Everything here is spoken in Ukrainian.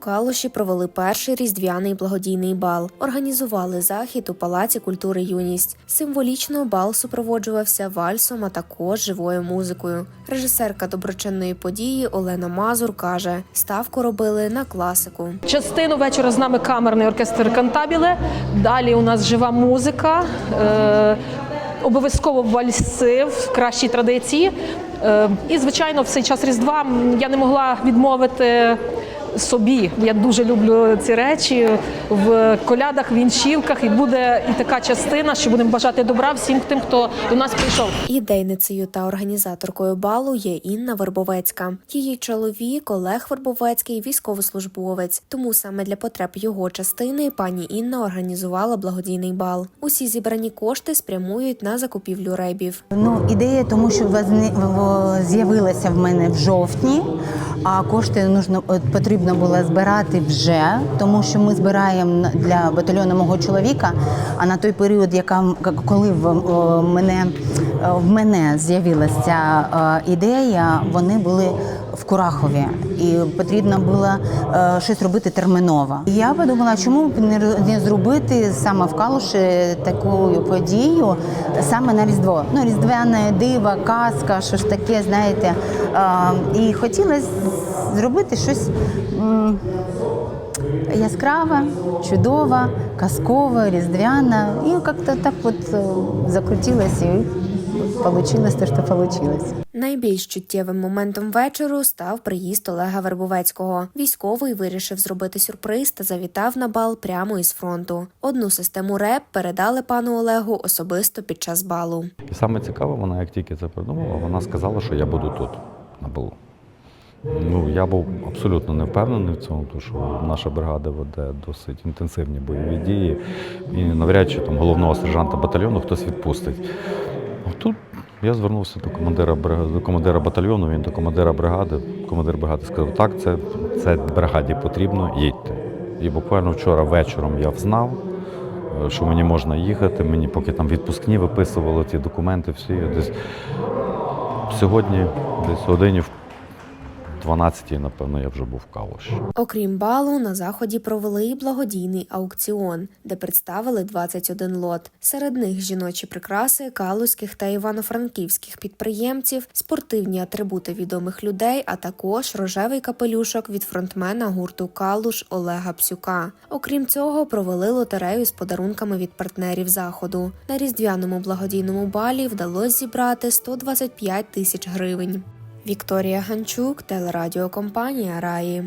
Калуші провели перший різдвяний благодійний бал. Організували захід у Палаці культури Юність. Символічно бал супроводжувався вальсом, а також живою музикою. Режисерка доброчинної події Олена Мазур каже: ставку робили на класику. Частину вечора з нами камерний оркестр Кантабіле. Далі у нас жива музика. Е- Обов'язково вальси в кращій традиції. Е, І, звичайно, в цей час Різдва я не могла відмовити собі. Я дуже люблю ці речі в колядах, віншівках. І буде і така частина, що будемо бажати добра всім тим, хто до нас прийшов. Ідейницею та організаторкою балу є Інна Вербовецька. Її чоловік Олег Вербовецький військовослужбовець. Тому саме для потреб його частини пані Інна організувала благодійний бал. Усі зібрані кошти спрямують на закупівлю ребів. Ну, ідея, тому що з'явилася в мене в жовтні, а кошти нужно потрібно було збирати вже, тому що ми збираємо для батальйону мого чоловіка. А на той період, яка коли в мене в мене з'явилася е, ідея, вони були в Курахові, і потрібно було е, щось робити терміново. Я подумала, чому б не, зробити саме в Калуші таку подію саме на Різдво. Ну, різдвяне диво, казка, ж таке, знаєте. Е, і хотілося зробити щось. м, Яскрава, чудова, казкова, різдвяна. І як-то так от е, закрутилось і получилось те, що получилось. Найбільш чуттєвим моментом вечору став приїзд Олега Вербовецького. Військовий вирішив зробити сюрприз та завітав на бал прямо із фронту. Одну систему РЕП передали пану Олегу особисто під час балу. І саме цікаве, вона як тільки це придумала, вона сказала, що я буду тут, на балу. Ну, я був абсолютно не впевнений в цьому, тому що наша бригада веде досить інтенсивні бойові дії. І навряд чи там головного сержанта батальйону хтось відпустить. Я звернувся до командира до командира батальйону, він до командира бригади. Командир бригади сказав, так, це, це бригаді потрібно, їдьте. І буквально вчора вечором я взнав, е, що мені можна їхати. Мені поки там відпускні виписували ті документи, всі десь сьогодні, десь годині в 12-й, напевно, я вже був в Калуші. Окрім балу, на заході провели й благодійний аукціон, де представили 21 лот. Серед них жіночі прикраси калузьких та івано-франківських підприємців, спортивні атрибути відомих людей, а також рожевий капелюшок від фронтмена гурту Калуш Олега Псюка. Окрім цього, провели лотерею з подарунками від партнерів заходу. На різдвяному благодійному балі вдалося зібрати 125 тисяч гривень. Вікторія Ганчук, телерадіокомпанія Раї.